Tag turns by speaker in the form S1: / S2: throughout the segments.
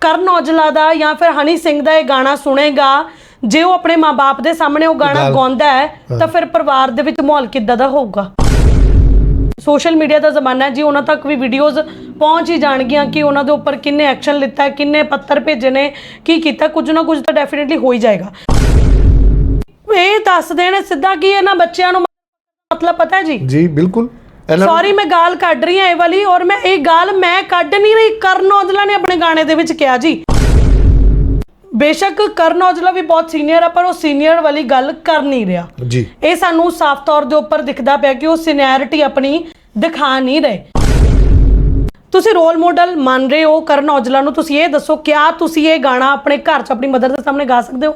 S1: ਕਰਨ ਔਜਲਾ ਦਾ ਜਾਂ ਫਿਰ ਹਨੀ ਸਿੰਘ ਦਾ ਇਹ ਗਾਣਾ ਸੁਣੇਗਾ ਜੇ ਉਹ ਆਪਣੇ ਮਾਪੇ ਦੇ ਸਾਹਮਣੇ ਉਹ ਗਾਣਾ ਗਾਉਂਦਾ ਹੈ ਤਾਂ ਫਿਰ ਪਰਿਵਾਰ ਦੇ ਵਿੱਚ ਮਾਹੌਲ ਕਿੱਦਾਂ ਦਾ ਹੋਊਗਾ? ਸੋਸ਼ਲ ਮੀਡੀਆ ਦਾ ਜ਼ਮਾਨਾ ਹੈ ਜੀ ਉਹਨਾਂ ਤੱਕ ਵੀ ਵੀਡੀਓਜ਼ ਪਹੁੰਚ ਹੀ ਜਾਣਗੀਆਂ ਕਿ ਉਹਨਾਂ ਦੇ ਉੱਪਰ ਕਿੰਨੇ ਐਕਸ਼ਨ ਲਿੱਤਾ ਕਿੰਨੇ ਪੱਤਰ ਭੇਜੇ ਨੇ ਕੀ ਕੀਤਾ ਕੁਝ ਨਾ ਕੁਝ ਤਾਂ ਡੈਫੀਨਿਟਲੀ ਹੋ ਹੀ ਜਾਏਗਾ। ਇਹ ਦੱਸ ਦੇਣ ਸਿੱਧਾ ਕਿ ਇਹਨਾਂ ਬੱਚਿਆਂ ਨੂੰ ਮਤਲਬ ਪਤਾ ਹੈ ਜੀ?
S2: ਜੀ ਬਿਲਕੁਲ।
S1: ਸੌਰੀ ਮੈਂ ਗਾਲ ਕੱਢ ਰਹੀ ਹਾਂ ਇਹ ਵਾਲੀ ਔਰ ਮੈਂ ਇਹ ਗਾਲ ਮੈਂ ਕੱਢ ਨਹੀਂ ਰਹੀ ਕਰਨ ਔਜਲਾ ਨੇ ਆਪਣੇ ਗਾਣੇ ਦੇ ਵਿੱਚ ਕਿਹਾ ਜੀ। ਬੇਸ਼ੱਕ ਕਰਨ ਔਜਲਾ ਵੀ ਬਹੁਤ ਸੀਨੀਅਰ ਆ ਪਰ ਉਹ ਸੀਨੀਅਰ ਵਾਲੀ ਗੱਲ ਕਰ ਨਹੀਂ ਰਿਹਾ।
S2: ਜੀ।
S1: ਇਹ ਸਾਨੂੰ ਸਾਫ਼ ਤੌਰ ਦੇ ਉੱਪਰ ਦਿਖਦਾ ਪਿਆ ਕਿ ਉਹ ਸੀਨੀਅਰਿਟੀ ਆਪਣੀ ਦਿਖਾ ਨਹੀਂ ਰਹੇ। ਤੁਸੀਂ ਰੋਲ ਮਾਡਲ ਮੰਨ ਰਹੇ ਹੋ ਕਰਨ ਔਜਲਾ ਨੂੰ ਤੁਸੀਂ ਇਹ ਦੱਸੋ ਕਿਆ ਤੁਸੀਂ ਇਹ ਗਾਣਾ ਆਪਣੇ ਘਰ 'ਚ ਆਪਣੀ ਮਦਰ ਦੇ ਸਾਹਮਣੇ ਗਾ ਸਕਦੇ ਹੋ?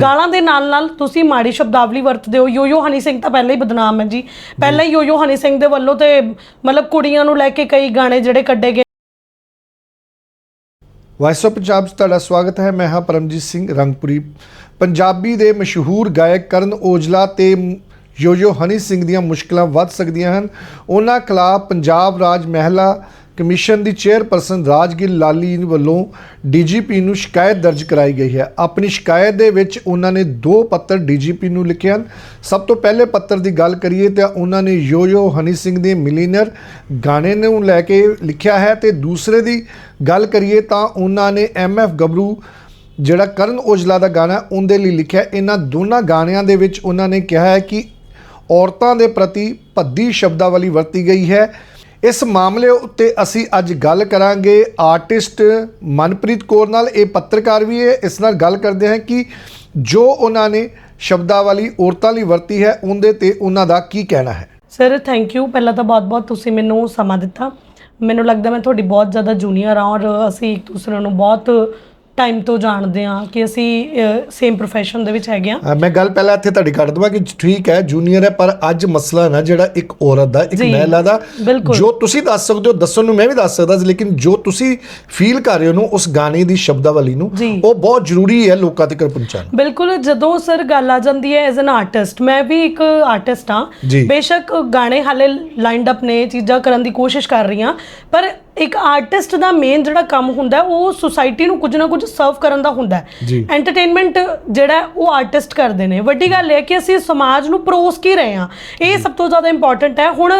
S1: ਗਾਲਾਂ ਦੇ ਨਾਲ ਨਾਲ ਤੁਸੀਂ ਮਾੜੀ ਸ਼ਬਦਾਵਲੀ ਵਰਤਦੇ ਹੋ। ਯੋਯੋ ਹਨੀ ਸਿੰਘ ਤਾਂ ਪਹਿਲਾਂ ਹੀ ਬਦਨਾਮ ਹੈ ਜੀ। ਪਹਿਲਾਂ ਹੀ ਯੋਯੋ ਹਨੀ ਸਿੰਘ ਦੇ ਵੱਲੋਂ ਤੇ ਮਤਲਬ ਕੁੜੀਆਂ ਨੂੰ ਲੈ ਕੇ ਕਈ ਗਾਣੇ ਜਿਹੜੇ ਕੱਢੇ ਗਏ।
S2: ਵਾਇਸ ਆਫ ਪੰਜਾਬ 'ਚ ਤੁਹਾਡਾ ਸਵਾਗਤ ਹੈ। ਮੈਂ ਹਾਂ ਪਰਮਜੀਤ ਸਿੰਘ ਰੰਗਪੁਰੀ। ਪੰਜਾਬੀ ਦੇ ਮਸ਼ਹੂਰ ਗਾਇਕ ਕਰਨ ਔਜਲਾ ਤੇ ਯੋਯੋ ਹਨੀ ਸਿੰਘ ਦੀਆਂ ਮੁਸ਼ਕਲਾਂ ਵੱਧ ਸਕਦੀਆਂ ਹਨ। ਉਹਨਾਂ ਖਿਲਾਫ ਪੰਜਾਬ ਰਾਜ ਮਹਿਲਾ ਕਮਿਸ਼ਨ ਦੀ ਚੇਅਰਪਰਸਨ ਰਾਜਗਿਲ ਲਾਲੀ ਵੱਲੋਂ ਡੀਜੀਪੀ ਨੂੰ ਸ਼ਿਕਾਇਤ ਦਰਜ ਕਰਾਈ ਗਈ ਹੈ। ਆਪਣੀ ਸ਼ਿਕਾਇਤ ਦੇ ਵਿੱਚ ਉਹਨਾਂ ਨੇ ਦੋ ਪੱਤਰ ਡੀਜੀਪੀ ਨੂੰ ਲਿਖੇ ਹਨ। ਸਭ ਤੋਂ ਪਹਿਲੇ ਪੱਤਰ ਦੀ ਗੱਲ ਕਰੀਏ ਤਾਂ ਉਹਨਾਂ ਨੇ ਯੋਯੋ ਹਨੀ ਸਿੰਘ ਦੇ ਮਿਲੀਨਰ ਗਾਣੇ ਨੂੰ ਲੈ ਕੇ ਲਿਖਿਆ ਹੈ ਤੇ ਦੂਸਰੇ ਦੀ ਗੱਲ ਕਰੀਏ ਤਾਂ ਉਹਨਾਂ ਨੇ ਐਮਐਫ ਗੱਭਰੂ ਜਿਹੜਾ ਕਰਨ ਔਜਲਾ ਦਾ ਗਾਣਾ ਉਹਦੇ ਲਈ ਲਿਖਿਆ। ਇਹਨਾਂ ਦੋਨਾਂ ਗਾਣਿਆਂ ਦੇ ਵਿੱਚ ਉਹਨਾਂ ਨੇ ਕਿਹਾ ਹੈ ਕਿ ਔਰਤਾਂ ਦੇ ਪ੍ਰਤੀ ਭੱਦੀ ਸ਼ਬਦਾਵਲੀ ਵਰਤੀ ਗਈ ਹੈ। ਇਸ ਮਾਮਲੇ ਉੱਤੇ ਅਸੀਂ ਅੱਜ ਗੱਲ ਕਰਾਂਗੇ। ਆਰਟਿਸਟ ਮਨਪ੍ਰੀਤ ਕੌਰ ਨਾਲ, ਇਹ ਪੱਤਰਕਾਰ ਵੀ ਹੈ। ਇਸ ਨਾਲ ਗੱਲ ਕਰਦੇ ਹਾਂ ਕਿ ਜੋ ਉਹਨਾਂ ਨੇ ਸ਼ਬਦਾਵਲੀ ਔਰਤਾਂ ਲਈ ਵਰਤੀ ਹੈ, ਉਹਦੇ ਤੇ ਉਹਨਾਂ ਦਾ ਕੀ ਕਹਿਣਾ ਹੈ?
S1: ਸਰ ਥੈਂਕ ਯੂ ਪਹਿਲਾਂ ਤਾਂ ਬਹੁਤ-ਬਹੁਤ ਤੁਸੀਂ ਮੈਨੂੰ ਸਮਾਂ ਦਿੱਤਾ। ਮੈਨੂੰ ਲੱਗਦਾ ਮੈਂ ਤੁਹਾਡੀ ਬਹੁਤ ਜ਼ਿਆਦਾ ਜੂਨੀਅਰ ਹਾਂ ਔਰ ਅਸੀਂ ਇੱਕ ਦੂਸਰੇ ਨੂੰ ਬਹੁਤ ਟਾਈਮ ਤੋਂ ਜਾਣਦੇ ਹਾਂ ਕਿ ਅਸੀਂ ਸੇਮ profession ਦੇ ਵਿੱਚ ਹੈਗੇ
S2: ਅ, ਮੈਂ ਗੱਲ ਪਹਿਲਾਂ ਇੱਥੇ ਤੁਹਾਡੀ ਕੱਟ ਦਵਾਂ ਕਿ ਠੀਕ ਹੈ ਜੂਨੀਅਰ ਹੈ ਪਰ ਅੱਜ ਮਸਲਾ ਨਾ ਜਿਹੜਾ ਇੱਕ ਔਰਤ ਦਾ ਇੱਕ ਮਹਿਲਾ ਦਾ। ਜੋ ਤੁਸੀਂ ਦੱਸ ਸਕਦੇ ਹੋ ਦੱਸਣ ਨੂੰ ਮੈਂ ਵੀ ਦੱਸ ਸਕਦਾ ਲੇਕਿਨ ਜੋ ਤੁਸੀਂ ਫੀਲ ਕਰ ਰਹੇ ਹੋ ਨੂੰ ਉਸ ਗਾਣੇ ਦੀ ਸ਼ਬਦਾਵਲੀ ਨੂੰ। ਉਹ ਬਹੁਤ ਜ਼ਰੂਰੀ ਹੈ ਲੋਕਾਂ ਤੱਕ ਪਹੁੰਚਾਉਣਾ
S1: ਬਿਲਕੁਲ ਜਦੋਂ ਸਰ ਗੱਲ ਆ ਜਾਂਦੀ ਹੈ ਐਜ਼ ਐਨ ਆਰਟਿਸਟ ਮੈਂ ਵੀ ਇੱਕ ਆਰਟਿਸਟ ਹਾਂ। ਬੇਸ਼ੱਕ ਗਾਣੇ ਹਾਲੇ ਲਾਈਨਡ ਅਪ ਨੇ ਚੀਜ਼ਾਂ ਕਰਨ ਦੀ ਕੋਸ਼ਿਸ਼ ਕਰ ਰਹੀ ਹਾਂ ਪਰ ਇੱਕ ਆਰਟਿਸਟ ਦਾ ਮੇਨ ਜਿਹੜਾ ਕੰਮ ਹੁੰਦਾ ਹੈ, ਉਹ ਸੁਸਾਇਟੀ ਨੂੰ ਕੁਝ ਨਾ ਕੁਝ ਸਰਵ ਕਰਨ ਦਾ ਹੁੰਦਾ
S2: ਜੀ।
S1: ਹੈ ਐਂਟਰਟੇਨਮੈਂਟ ਜਿਹੜਾ ਉਹ ਆਰਟਿਸਟ ਕਰਦੇ ਨੇ। ਵੱਡੀ ਗੱਲ ਇਹ ਹੈ ਕਿ ਅਸੀਂ ਸਮਾਜ ਨੂੰ ਪਰੋਸ ਕੀ ਰਹੇ ਹਾਂ ਇਹ ਸਭ ਤੋਂ ਜ਼ਿਆਦਾ ਇੰਪੋਰਟੈਂਟ ਹੈ। ਹੁਣ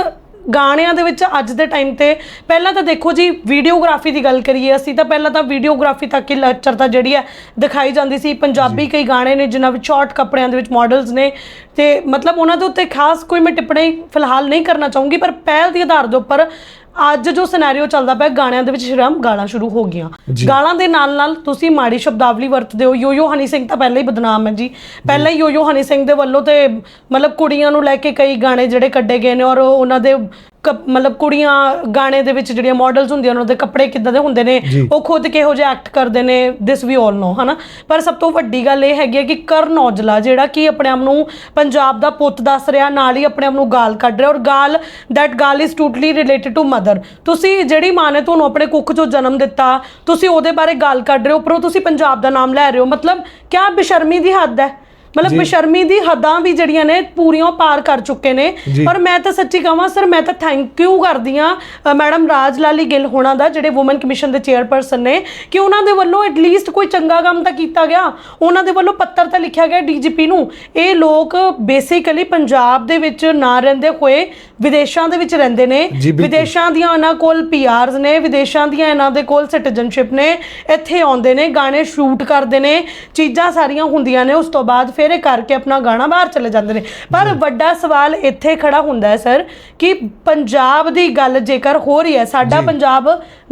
S1: ਗਾਣਿਆਂ ਦੇ ਵਿੱਚ ਅੱਜ ਦੇ ਟਾਈਮ ਤੇ ਪਹਿਲਾਂ ਤਾਂ ਦੇਖੋ ਜੀ ਵੀਡੀਓਗ੍ਰਾਫੀ ਦੀ ਗੱਲ ਕਰੀਏ ਅਸੀਂ ਤਾਂ ਪਹਿਲਾਂ ਤਾਂ ਵੀਡੀਓਗ੍ਰਾਫੀ ਤੱਕ ਹੀ ਲੈਕਚਰਤਾ ਜਿਹੜੀ ਹੈ ਦਿਖਾਈ ਜਾਂਦੀ ਸੀ। ਪੰਜਾਬੀ ਕਈ ਗਾਣੇ ਨੇ ਜਿਨ੍ਹਾਂ ਵਿੱਚ ਸ਼ਾਰਟ ਕੱਪੜਿਆਂ ਦੇ ਵਿੱਚ ਮਾਡਲਸ ਨੇ। ਤੇ ਮਤਲਬ ਉਹਨਾਂ ਦੇ ਉੱਤੇ ਖਾਸ ਕੋਈ ਮੈਂ ਟਿੱਪਣੀ ਫਿਲਹਾਲ ਨਹੀਂ ਕਰਨਾ ਚਾਹੂੰਗੀ ਪਰ ਪਹਿਲ ਦੀ ਆਧਾਰ ਦੇ ਉੱਪਰ ਅੱਜ ਜੋ ਸਿਨੈਰੀਓ ਚੱਲਦਾ ਪਿਆ ਗਾਣਿਆਂ ਦੇ ਵਿੱਚ ਸ਼ਰਮ ਗਾਲਾਂ ਸ਼ੁਰੂ ਹੋ ਗਈਆਂ। ਗਾਲਾਂ ਦੇ ਨਾਲ ਨਾਲ ਤੁਸੀਂ ਮਾੜੀ ਸ਼ਬਦਾਵਲੀ ਵਰਤਦੇ ਹੋ। ਯੋਯੋ ਹਨੀ ਸਿੰਘ ਤਾਂ ਪਹਿਲਾਂ ਹੀ ਬਦਨਾਮ ਹੈ ਜੀ। ਪਹਿਲਾਂ ਹੀ ਯੋਯੋ ਹਨੀ ਸਿੰਘ ਦੇ ਵੱਲੋਂ ਤੇ ਮਤਲਬ ਕੁੜੀਆਂ ਨੂੰ ਲੈ ਕੇ ਕਈ ਗਾਣੇ ਜਿਹੜੇ ਕੱਢੇ ਗਏ ਨੇ ਔਰ ਉਹਨਾਂ ਦੇ ਕ- ਮਤਲਬ ਕੁੜੀਆਂ ਗਾਣੇ ਦੇ ਵਿੱਚ ਜਿਹੜੀਆਂ ਮਾਡਲਸ ਹੁੰਦੀਆਂ ਉਹਨਾਂ ਦੇ ਕੱਪੜੇ ਕਿੱਦਾਂ ਦੇ ਹੁੰਦੇ ਨੇ
S2: ਜੀ।
S1: ਉਹ ਖੁਦ ਕਿਹੋ ਜਿਹਾ ਐਕਟ ਕਰਦੇ ਨੇ ਦਿਸ ਵੀ ਆਲ ਨੋ ਹਨਾ? ਪਰ ਸਭ ਤੋਂ ਵੱਡੀ ਗੱਲ ਇਹ ਹੈਗੀ ਹੈ ਕਿ ਕਰਨ ਔਜਲਾ ਜਿਹੜਾ ਕਿ ਆਪਣੇ ਆਪ ਨੂੰ ਪੰਜਾਬ ਦਾ ਪੁੱਤ ਦੱਸ ਰਿਹਾ ਨਾਲ ਹੀ ਆਪਣੇ ਆਪ ਨੂੰ ਗਾਲ ਕੱਢ ਰਿਹਾ ਔਰ girl that girl is totally related to mother ਤੁਸੀਂ ਜਿਹੜੀ ਮਾਂ ਨੇ ਤੁਹਾਨੂੰ ਆਪਣੇ ਕੁੱਖ ਚੋਂ ਜਨਮ ਦਿੱਤਾ ਤੁਸੀਂ ਉਹਦੇ ਬਾਰੇ ਗਾਲ ਕੱਢ ਰਹੇ ਹੋ ਉੱਪਰੋਂ ਤੁਸੀਂ ਪੰਜਾਬ ਦਾ ਨਾਮ ਲੈ ਰਹੇ ਹੋ। ਮਤਲਬ ਕਿਆ ਬੇਸ਼ਰਮੀ ਦੀ ਹੱਦ ਹੈ? ਮਤਲਬ। ਬੇਸ਼ਰਮੀ ਦੀ ਹੱਦਾਂ ਵੀ ਜਿਹੜੀਆਂ ਨੇ ਪੂਰੀਆਂ ਪਾਰ ਕਰ ਚੁੱਕੇ ਨੇ। ਔਰ ਮੈਂ ਤਾਂ ਸੱਚੀ ਕਹਾਂ ਸਰ ਮੈਂ ਤਾਂ ਥੈਂਕ ਯੂ ਕਰਦੀ ਆ ਮੈਡਮ ਰਾਜ ਲਾਲੀ ਗਿੱਲ ਹੋਣਾ ਦਾ ਜਿਹੜੇ ਔਮਨ ਕਮਿਸ਼ਨ ਦੇ ਚੇਅਰਪਰਸਨ ਨੇ ਕਿ ਉਹਨਾਂ ਦੇ ਵੱਲੋਂ ਐਟਲੀਸਟ ਕੋਈ ਚੰਗਾ ਕੰਮ ਤਾਂ ਕੀਤਾ ਗਿਆ ਉਹਨਾਂ ਦੇ ਵੱਲੋਂ ਪੱਤਰ ਤਾਂ ਲਿਖਿਆ ਗਿਆ ਡੀਜੀਪੀ ਨੂੰ ਇਹ ਲੋਕ ਬੇਸਿਕਲੀ ਪੰਜਾਬ ਦੇ ਵਿੱਚ ਨਾ ਰਹਿੰਦੇ ਹੋਏ ਵਿਦੇਸ਼ਾਂ ਦੇ ਵਿੱਚ ਰਹਿੰਦੇ ਨੇ। ਵਿਦੇਸ਼ਾਂ ਦੀਆਂ ਇਹਨਾਂ ਕੋਲ ਪੀਆਰਸ ਨੇ ਵਿਦੇਸ਼ਾਂ ਦੀਆਂ ਇਹਨਾਂ ਦੇ ਕੋਲ ਸਿਟੀਜ਼ਨਸ਼ਿਪ ਨੇ ਇੱਥੇ ਆਉਂਦੇ ਨੇ ਗਾਣੇ ਸ਼ੂਟ ਕਰਦੇ ਨੇ ਚੀਜ਼ਾਂ ਸਾਰੀਆਂ ਹੁੰਦੀਆਂ ਨੇ ਉਸ ਤੋਂ ਬਾਅਦ ਫਿਰ ਇਹ ਕਰਕੇ ਆਪਣਾ ਗਾਣਾ ਬਾਹਰ ਚਲੇ ਜਾਂਦੇ ਨੇ। ਪਰ ਵੱਡਾ ਸਵਾਲ ਇੱਥੇ ਖੜਾ ਹੁੰਦਾ ਹੈ ਸਰ ਕਿ ਪੰਜਾਬ ਦੀ ਗੱਲ ਜੇਕਰ ਹੋ ਰਹੀ ਹੈ ਸਾਡਾ ਪੰਜਾਬ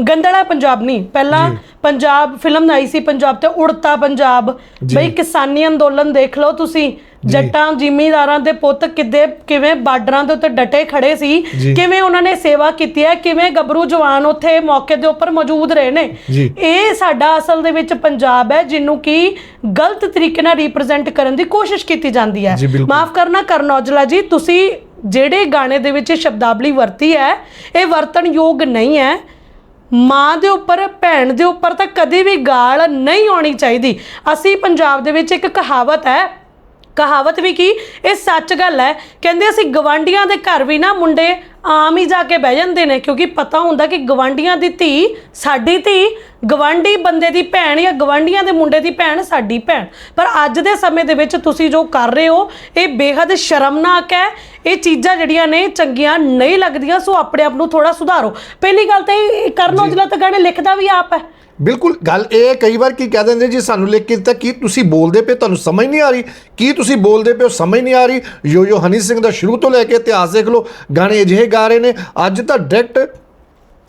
S1: ਗੰਦਲਾ ਪੰਜਾਬ ਨਹੀਂ। ਪਹਿਲਾਂ ਪੰਜਾਬ ਫਿਲਮ ਆਈ ਸੀ ਪੰਜਾਬ ਤੇ ਉੜਤਾ ਪੰਜਾਬ। ਬਈ ਕਿਸਾਨੀ ਅੰਦੋਲਨ ਦੇਖ ਲਓ ਤੁਸੀਂ ਜੱਟਾਂ ਜ਼ਿਮੀਂਦਾਰਾਂ ਦੇ ਪੁੱਤ ਕਿੱਦੇ ਕਿਵੇਂ ਬਾਰਡਰਾਂ ਦੇ ਉੱਤੇ ਡਟੇ ਖੜੇ ਸੀ। ਕਿਵੇਂ ਉਹਨਾਂ ਨੇ ਸੇਵਾ ਕੀਤੀ ਹੈ? ਕਿਵੇਂ ਗੱਭਰੂ ਜਵਾਨ ਉੱਥੇ ਮੌਕੇ ਦੇ ਉੱਪਰ ਮੌਜੂਦ ਰਹੇ ਨੇ। ਇਹ ਸਾਡਾ ਅਸਲ ਦੇ ਵਿੱਚ ਪੰਜਾਬ ਹੈ ਜਿਹਨੂੰ ਕਿ ਗਲਤ ਤਰੀਕੇ ਨਾਲ ਰਿਪਰੈਜ਼ੈਂਟ ਕਰਨ ਦੀ ਕੋਸ਼ਿਸ਼ ਕੀਤੀ ਜਾਂਦੀ ਹੈ। ਮਾਫ ਕਰਨਾ ਕਰਨ ਔਜਲਾ ਜੀ ਤੁਸੀਂ ਜਿਹੜੇ ਗਾਣੇ ਦੇ ਵਿੱਚ ਸ਼ਬਦਾਵਲੀ ਵਰਤੀ ਹੈ ਇਹ ਵਰਤਣ ਯੋਗ ਨਹੀਂ ਹੈ। ਮਾਂ ਦੇ ਉੱਪਰ ਭੈਣ ਦੇ ਉੱਪਰ ਤਾਂ ਕਦੇ ਵੀ ਗਾਲ ਨਹੀਂ ਆਉਣੀ ਚਾਹੀਦੀ। ਅਸੀਂ ਪੰਜਾਬ ਦੇ ਵਿੱਚ ਇੱਕ ਕਹਾਵਤ ਹੈ ਕਹਾਵਤ ਵੀ ਕੀ? ਇਹ ਸੱਚ ਗੱਲ ਹੈ। ਕਹਿੰਦੇ ਅਸੀਂ ਗਵਾਂਡੀਆਂ ਦੇ ਘਰ ਵੀ ਨਾ ਮੁੰਡੇ ਆਮ ਹੀ ਜਾ ਕੇ ਬਹਿ ਜਾਂਦੇ ਨੇ ਕਿਉਂਕਿ ਪਤਾ ਹੁੰਦਾ ਕਿ ਗਵਾਂਡੀਆਂ ਦੀ ਧੀ ਸਾਡੀ ਧੀ ਗਵਾਂਡੀ ਬੰਦੇ ਦੀ ਭੈਣ ਜਾਂ ਗਵਾਂਡੀਆਂ ਦੇ ਮੁੰਡੇ ਦੀ ਭੈਣ ਸਾਡੀ ਭੈਣ। ਪਰ ਅੱਜ ਦੇ ਸਮੇਂ ਦੇ ਵਿੱਚ ਤੁਸੀਂ ਜੋ ਕਰ ਰਹੇ ਹੋ ਇਹ ਬੇਹੱਦ ਸ਼ਰਮਨਾਕ ਹੈ। ਇਹ ਚੀਜ਼ਾਂ ਜਿਹੜੀਆਂ ਨੇ ਚੰਗੀਆਂ ਨਹੀਂ ਲੱਗਦੀਆਂ ਸੋ ਆਪਣੇ ਆਪ ਨੂੰ ਥੋੜਾ ਸੁਧਾਰੋ। ਪਹਿਲੀ ਗੱਲ ਤਾਂ ਇਹ ਕਰਨ ਔਜਲਾ ਤਾਂ ਗਾਣੇ ਲਿਖਦਾ ਵੀ ਆਪ ਹੈ।
S2: ਬਿਲਕੁਲ ਗੱਲ ਇਹ ਹੈ, ਕਈ ਵਾਰ ਕੀ ਕਹਿ ਦਿੰਦੇ ਜੀ ਸਾਨੂੰ ਲਿਖ ਕੇ ਦਿੱਤਾ ਕੀ ਤੁਸੀਂ ਬੋਲਦੇ ਪਏ ਤੁਹਾਨੂੰ ਸਮਝ ਨਹੀਂ ਆ ਰਹੀ। ਕੀ ਤੁਸੀਂ ਬੋਲਦੇ ਪਏ ਹੋ ਸਮਝ ਨਹੀਂ ਆ ਰਹੀ। ਯੋ ਯੋ ਹਨੀ ਸਿੰਘ ਦਾ ਸ਼ੁਰੂ ਤੋਂ ਲੈ ਕੇ ਇਤਿਹਾਸ ਦੇਖ ਲਓ ਗਾਣੇ ਅਜਿਹੇ ਗਾ ਰਹੇ ਨੇ। ਅੱਜ ਤਾਂ ਡਾਇਰੈਕਟ